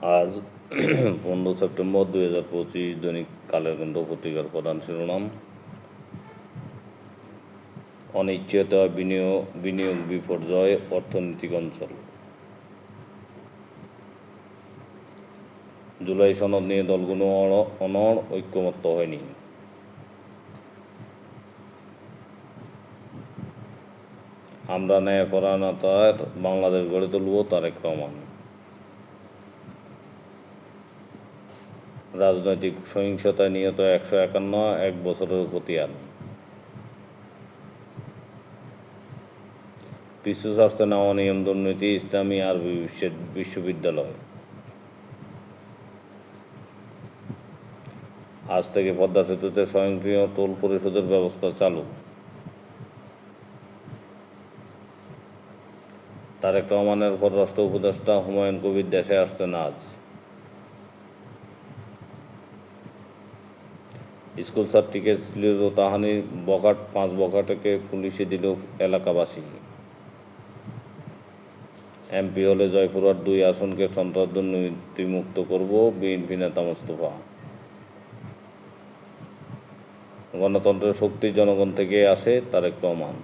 আজ পনেরো সেপ্টেম্বর দুই হাজার পঁচিশ দৈনিক কালের কেন্দ্র পত্রিকার প্রধান শিরোনাম। অনিশ্চয়তা বিনিয়োগ বিনিয়োগ বিপর্যয়, অর্থনৈতিক অঞ্চল। জুলাই সনদ নিয়ে দলগুলো অনড় ঐক্যমত্য হয়নি। আমরা ন্যায়পরায়ণতার বাংলাদেশ গড়ে তুলব তারেক রহমান। রাজনৈতিক সহিংসতায় নিহত একশো একান্ন, এক বছরের খতিয়ান পিছু ছাড়ছে না অনিয়ম দুর্নীতি ইসলামী আরবি বিশ্ব- বিশ্ববিদ্যালয়। আজ থেকে পদ্মা সেতুতে স্বয়ংক্রিয় টোল পরিশোধের ব্যবস্থা চালু। তারেক রহমানের পররাষ্ট্র উপদেষ্টা হুমায়ুন কবির দেশে আসছেন আজ। স্কুল ছাত্রীকে শ্লীল তাহানি বকাট পাঁচ বকাটকে পুলিশে দিল এলাকাবাসী। এমপি হলে জয়পুরহাট দুই আসনকে সন্ত্রাস দুর্নীতিমুক্ত করব বিএনপি নেতা মোস্তফা। গণতন্ত্রের শক্তি জনগণ থেকে আসে তার তারেক রহমান।